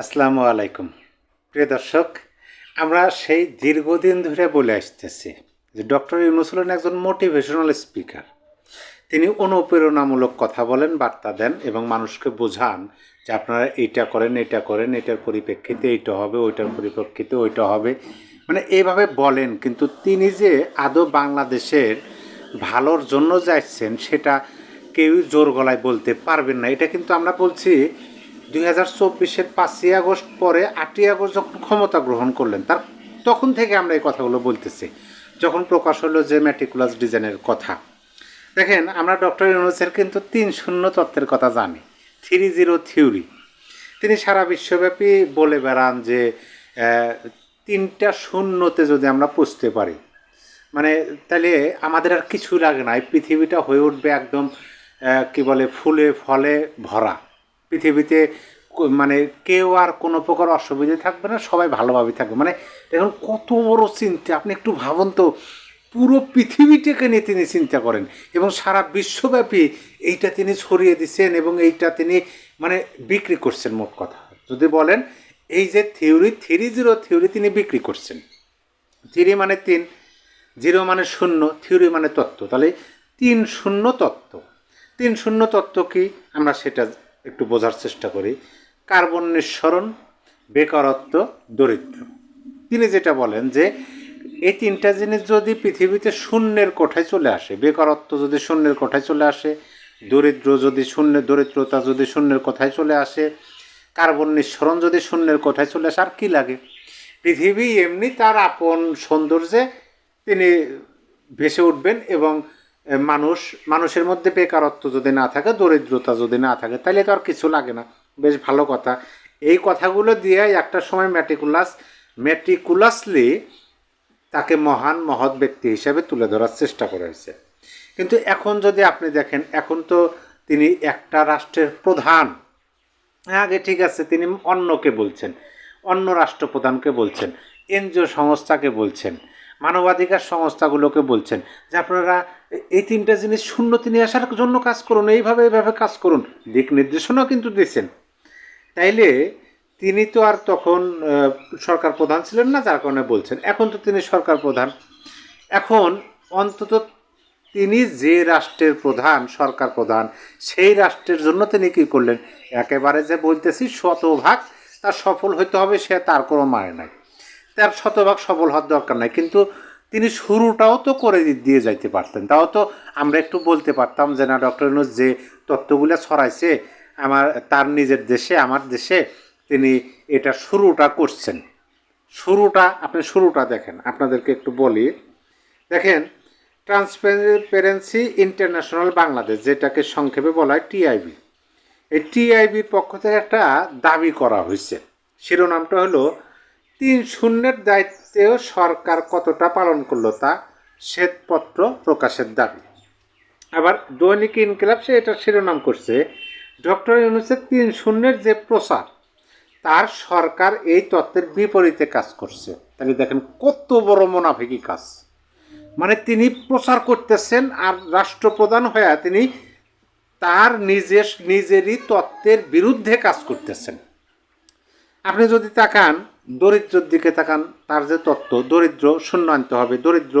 আসসালামু আলাইকুম। প্রিয় দর্শক, আমরা সেই দীর্ঘদিন ধরে বলে আসতেছি যে ডক্টর ইউনুস হলেন একজন মোটিভেশনাল স্পিকার তিনি অনুপ্রেরণামূলক কথা বলেন, বার্তা দেন এবং মানুষকে বোঝান যে আপনারা এইটা করেন, এটা করেন, এটার পরিপ্রেক্ষিতে এইটা হবে, ওইটার পরিপ্রেক্ষিতে ওইটা হবে। মানে এইভাবে বলেন, কিন্তু তিনি যে আদৌ বাংলাদেশের ভালোর জন্য যাচ্ছেন, সেটা কেউই জোর গলায় বলতে পারবেন না। এটা কিন্তু আমরা বলছি দুই হাজার চব্বিশের পাঁচই আগস্ট পরে আটই আগস্ট যখন ক্ষমতা গ্রহণ করলেন, তার তখন থেকে আমরা এই কথাগুলো বলতেছি। যখন প্রকাশ হলো যে ম্যাটিকুলাস ডিজাইনের কথা। দেখেন, আমরা ডক্টর ইউনুসের কিন্তু তিন শূন্য তত্ত্বের কথা জানি। Three zero theory. তিনি সারা বিশ্বব্যাপী বলে বেড়ান যে তিনটা শূন্যতে যদি আমরা পুষতে পারি মানে তাহলে আমাদের আর কিছু লাগে না। এই পৃথিবীটা হয়ে উঠবে একদম কি বলে, ফুলে ফলে ভরা। পৃথিবীতে মানে কেউ আর কোনো প্রকার অসুবিধে থাকবে না, সবাই ভালোভাবে থাকবে। মানে এখন কত বড় চিন্তা, আপনি একটু ভাবুন তো, পুরো পৃথিবীটাকে নিয়ে তিনি চিন্তা করেন এবং সারা বিশ্বব্যাপী এইটা তিনি ছড়িয়ে দিচ্ছেন এবং এইটা তিনি মানে বিক্রি করছেন মোট কথা। যদি বলেন, এই যে থিওরি, থ্রি জিরো থিওরি তিনি বিক্রি করছেন। থ্রি মানে তিন, জিরো মানে শূন্য, থিওরি মানে তত্ত্ব। তাহলে তিন শূন্য তত্ত্ব। তিন শূন্য তত্ত্ব কি? আমরা সেটা একটু বোঝার চেষ্টা করি। কার্বন নিঃসরণ, বেকারত্ব, দরিদ্র। তিনি যেটা বলেন যে, এই তিনটা জিনিস যদি পৃথিবীতে শূন্যের কোঠায় চলে আসে, বেকারত্ব যদি শূন্যের কোঠায় চলে আসে, দরিদ্র যদি শূন্য, দরিদ্রতা যদি শূন্যের কোঠায় চলে আসে, কার্বন নিঃসরণ যদি শূন্যের কোঠায় চলে আসে, আর কী লাগে? পৃথিবী এমনি তার আপন সৌন্দর্যে তিনি ভেসে উঠবেন এবং মানুষ, মানুষের মধ্যে বেকারত্ব যদি না থাকে, দরিদ্রতা যদি না থাকে তাহলে তো আর কিছু লাগে না। বেশ ভালো কথা। এই কথাগুলো দিয়ে একটা সময় ম্যাটিকুলাস ম্যাটিকুলাসলি তাকে মহান মহৎ ব্যক্তি হিসাবে তুলে ধরার চেষ্টা করা হয়েছে। কিন্তু এখন যদি আপনি দেখেন, এখন তো তিনি একটা রাষ্ট্রের প্রধান। আগে ঠিক আছে, তিনি অন্যকে বলছেন, অন্য রাষ্ট্রপ্রধানকে বলছেন, এনজিও সংস্থাকে বলছেন। মানবাধিকার সংস্থাগুলোকে বলছেন। যে আপনারা এই তিনটা জিনিস শূন্য তিনি আসার জন্য কাজ করুন, এইভাবে এইভাবে কাজ করুন, দিক নির্দেশনাও কিন্তু দিয়েছেন। তাইলে তিনি তো আর তখন সরকার প্রধান ছিলেন না, যার কারণে বলছেন। এখন তো তিনি সরকার প্রধান। এখন অন্তত তিনি যে রাষ্ট্রের প্রধান, সরকার প্রধান, সেই রাষ্ট্রের জন্য তিনি কী করলেন? একেবারে যে বলতেছি, শতভাগ তার সফল হইতে হবে, সে তার কোনো মানে নাই। তার শতভাগ সফল হওয়ার দরকার নাই। কিন্তু তিনি শুরুটাও তো করে দিয়ে যাইতে পারতেন। তাও তো আমরা একটু বলতে পারতাম যে, না, ডক্টর ইউনুস, যে তত্ত্বগুলো ছড়াইছে আমার, তার নিজের দেশে, আমার দেশে তিনি এটা শুরুটা করছেন। শুরুটা, আপনি শুরুটা দেখেন। আপনাদেরকে একটু বলি। দেখেন ট্রান্সপারেন্সি ইন্টারন্যাশনাল বাংলাদেশ যেটাকে সংক্ষেপে বলা হয় টিআইবি এই টিআইবির পক্ষ থেকে একটা দাবি করা হয়েছে। শিরোনামটা হলো তিন শূন্যের দায়িত্বেও সরকার কতটা পালন করল তা শ্বেতপত্র প্রকাশের দাবি। আবার দৈনিক ইনকিলাব সে এটা শিরোনাম করছে, ডক্টর ইউনুসের তিন শূন্যের যে প্রচার, তার সরকার এই তত্ত্বের বিপরীতে কাজ করছে। তাহলে দেখেন কত বড় মোনাফিকি কাজ। মানে তিনি প্রচার করতেছেন আর রাষ্ট্রপ্রধান হয়ে তিনি তার নিজের নিজেরই তত্ত্বের বিরুদ্ধে কাজ করতেছেন। আপনি যদি তাকান দরিদ্রর দিকে তাকান, তার যে তত্ত্ব, দরিদ্র শূন্য আনতে হবে। দরিদ্র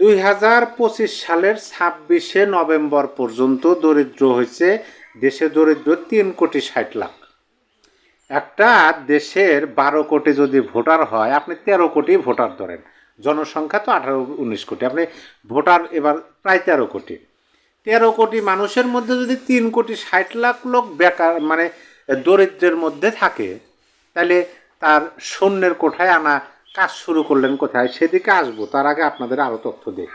দুই হাজার পঁচিশ সালের ছাব্বিশে নভেম্বর পর্যন্ত দরিদ্র হয়েছে। দেশে দরিদ্র তিন কোটি ষাট লাখ। একটা দেশের বারো কোটি যদি ভোটার হয়, আপনি তেরো কোটি ভোটার ধরেন। জনসংখ্যা তো আঠারো, উনিশ কোটি। আপনি ভোটার এবার প্রায় তেরো কোটি। তেরো কোটি মানুষের মধ্যে যদি তিন কোটি ষাট লাখ লোক বেকার মানে দরিদ্রের মধ্যে থাকে তাহলে তার শূন্যের কোঠায় আনা কাজ শুরু করলেন কোথায়? সেদিকে আসব, তার আগে আপনাদের আরও তথ্য দিই।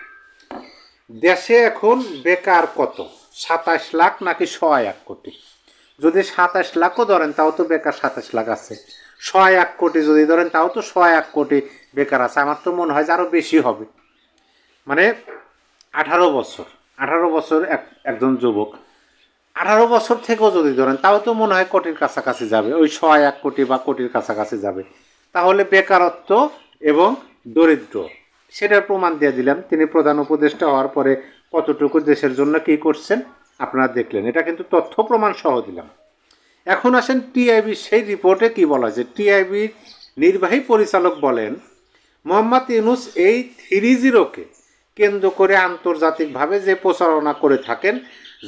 দেশে এখন বেকার কত? সাতাশ লাখ নাকি ছয় এক কোটি? যদি সাতাশ লাখও ধরেন, তাও তো বেকার সাতাশ লাখ আছে। ছয় এক কোটি যদি ধরেন, তাও তো ছয় এক কোটি বেকার আছে। আমার তো মনে হয় যে আরও বেশি হবে। মানে আঠারো বছর আঠারো বছর এক, একজন যুবক আঠারো বছর থেকেও যদি ধরেন, তাও তো মনে হয় কোটির কাছাকাছি যাবে। ওই ছয় এক কোটি বা কোটির কাছাকাছি যাবে। তাহলে বেকারত্ব এবং দরিদ্র, সেটার প্রমাণ দিয়ে দিলাম। তিনি প্রধান উপদেষ্টা হওয়ার পরে কতটুকু দেশের জন্য কী করছেন, আপনারা দেখলেন। এটা কিন্তু তথ্য প্রমাণ সহ দিলাম। এখন আসেন টিআইবি, সেই রিপোর্টে কি বলা হয়েছে? টিআইবির নির্বাহী পরিচালক বলেন, মোহাম্মদ ইউনুস এই থ্রি জিরোকে কেন্দ্র করে আন্তর্জাতিকভাবে যে প্রচারণা করে থাকেন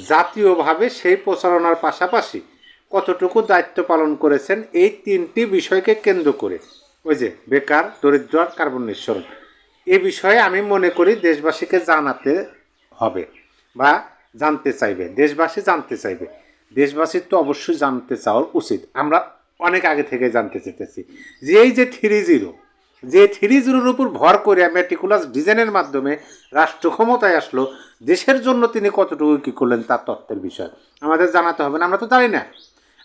জাতীয়ভাবে সেই প্রচারণার পাশাপাশি কতটুকু দায়িত্ব পালন করেছেন, এই তিনটি বিষয়কে কেন্দ্র করে। ওই যে, বেকার, দরিদ্র আর কার্বন নিঃসরণ। এ বিষয়ে আমি মনে করি দেশবাসীকে জানাতে হবে বা জানতে চাইবে। দেশবাসী জানতে চাইবে। দেশবাসীর তো অবশ্যই জানতে চাওয়ার উচিত। আমরা অনেক আগে থেকে জানতে চেতেছি যে এই যে থ্রি জিরো যে থ্রি জিরোর উপর ভর করে মেটিকুলাস ডিজাইনের মাধ্যমে রাষ্ট্র ক্ষমতায় আসলো, দেশের জন্য তিনি কতটুকু কী করলেন তার তত্ত্বের বিষয়। আমাদের জানাতে হবে না, আমরা তো জানি না।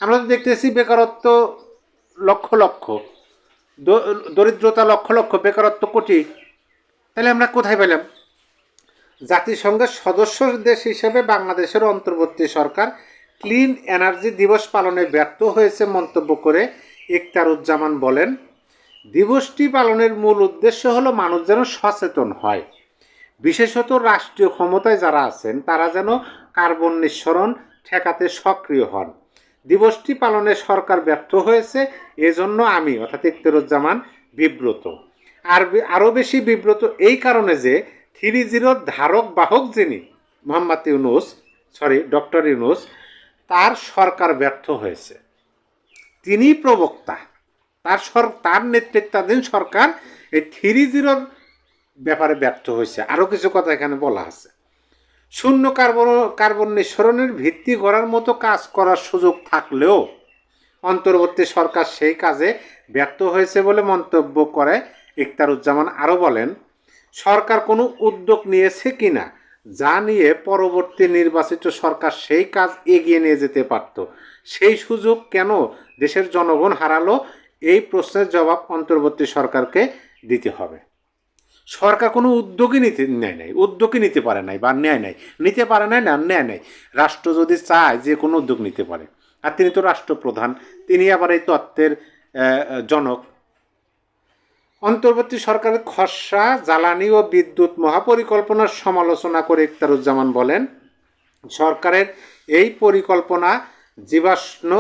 আমরা তো দেখতেছি বেকারত্ব লক্ষ লক্ষ দরিদ্রতা লক্ষ লক্ষ, বেকারত্ব কোটি। তাহলে আমরা কোথায় পেলাম? জাতিসংঘের সদস্য দেশ হিসেবে বাংলাদেশের অন্তর্বর্তী সরকার ক্লিন এনার্জি দিবস পালনে ব্যর্থ হয়েছে মন্তব্য করে ইকতারুজ্জামান বলেন। দিবসটি পালনের মূল উদ্দেশ্য হলো মানুষ যেন সচেতন হয়। বিশেষত রাষ্ট্রীয় ক্ষমতায় যারা আছেন, তারা যেন কার্বন নিঃসরণ ঠেকাতে সক্রিয় হন। দিবসটি পালনে সরকার ব্যর্থ হয়েছে, এজন্য আমি, অর্থাৎ ইকতারুজ্জামান, বিব্রত। আর আরও বেশি বিব্রত এই কারণে যে, থ্রি জিরোর ধারক বাহক যিনি, মোহাম্মদ ইউনুস, সরি, ডক্টর ইউনুস, তার সরকার ব্যর্থ হয়েছে। তিনি প্রবক্তা। তার সর, তার নেতৃত্বাধীন সরকার এই থ্রি জিরোর ব্যাপারে ব্যর্থ হয়েছে। আরও কিছু কথা এখানে বলা আছে। শূন্য কার্বন কার্বন নিঃসরণের ভিত্তি গড়ার মতো কাজ করার সুযোগ থাকলেও অন্তর্বর্তী সরকার সেই কাজে ব্যর্থ হয়েছে বলে মন্তব্য করে ইকতারুজ্জামান আরও বলেন, সরকার কোনো উদ্যোগ নিয়েছে কিনা যা নিয়ে পরবর্তী নির্বাচিত সরকার সেই কাজ এগিয়ে নিয়ে যেতে পারত, সেই সুযোগ কেন দেশের জনগণ হারালো এই প্রশ্নের জবাব অন্তর্বর্তী সরকারকে দিতে হবে। সরকার কোনো উদ্যোগই নিতে নেয় নাই, উদ্যোগই নিতে পারে নাই বা নেয় নাই। নিতে পারে নাই না, নেয় নাই। রাষ্ট্র যদি চায় যে কোনো উদ্যোগ নিতে পারে। আর তিনি তো রাষ্ট্রপ্রধান, তিনি আবার এই তত্ত্বের জনক। অন্তর্বর্তী সরকারের খসড়া, জ্বালানি ও বিদ্যুৎ মহাপরিকল্পনার সমালোচনা করে ইকতারুজ্জামান বলেন, সরকারের এই পরিকল্পনা জীবাশ্ম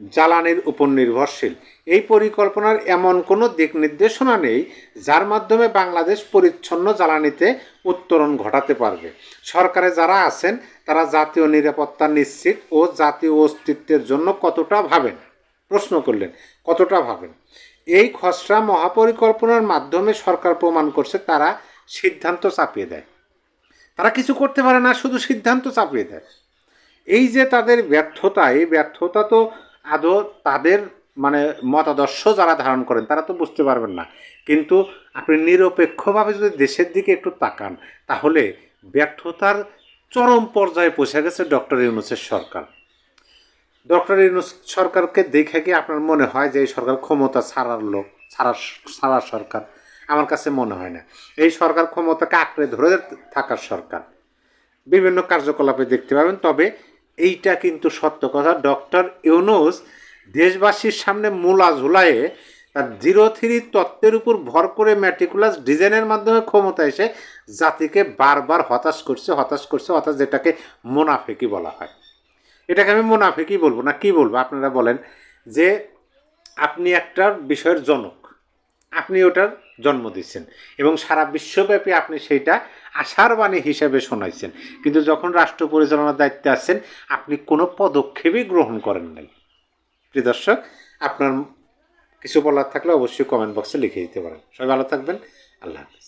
জ্বালানির উপর নির্ভরশীল। এই পরিকল্পনার এমন কোনো দিক নির্দেশনা নেই, যার মাধ্যমে বাংলাদেশ পরিচ্ছন্ন জ্বালানিতে উত্তরণ ঘটাতে পারবে। সরকারে যারা আছেন, তারা জাতীয় নিরাপত্তা নিশ্চিত ও জাতীয় অস্তিত্বের জন্য কতটা ভাবেন? প্রশ্ন করলেন, কতটা ভাবেন? এই খসড়া মহাপরিকল্পনার মাধ্যমে সরকার প্রমাণ করছে তারা সিদ্ধান্ত চাপিয়ে দেয়। তারা কিছু করতে পারে না, শুধু সিদ্ধান্ত চাপিয়ে দেয়। এই যে তাদের ব্যর্থতা, এই ব্যর্থতা তো আদৌ তাদের মানে মতাদর্শ যারা ধারণ করেন, তারা তো বুঝতে পারবেন না। কিন্তু আপনি নিরপেক্ষভাবে যদি দেশের দিকে একটু তাকান, তাহলে ব্যর্থতার চরম পর্যায়ে পৌঁছে গেছে ডক্টর ইউনুসের সরকার। ডক্টর ইউনুস সরকারকে দেখে কি আপনার মনে হয় যে এই সরকার ক্ষমতা ছাড়ার লোক, ছাড়ার ছাড়ার সরকার? আমার কাছে মনে হয় না। এই সরকার ক্ষমতাকে আঁকড়ে ধরে থাকার সরকার। বিভিন্ন কার্যকলাপে দেখতে পাবেন, তবে এইটা কিন্তু সত্য কথা। ডক্টর ইউনুস দেশবাসীর সামনে মূলা ঝুলায়ে তার জিরো থ্রি তত্ত্বের উপর ভর করে ম্যাটিকুলাস ডিজাইনের মাধ্যমে ক্ষমতা এসে জাতিকে বারবার হতাশ করছে হতাশ করছে, হতাশ যেটাকে মোনাফেকি বলা হয়। এটাকে আমি মোনাফেকি বলব না, কি বলব? আপনারা বলেন যে আপনি একটা বিষয়ের জনক, আপনি ওটার জন্ম দিচ্ছেন। এবং সারা বিশ্বব্যাপী আপনি সেইটা আশার বাণী হিসেবে শোনাইছেন। কিন্তু যখন রাষ্ট্র পরিচালনার দায়িত্বে আছেন, আপনি কোনো পদক্ষেপই গ্রহণ করেন নাই। প্রিয় দর্শক, আপনার কিছু বলার থাকলে অবশ্যই কমেন্ট বক্সে লিখে দিতে পারেন। সবাই ভালো থাকবেন। আল্লাহ হাফিজ।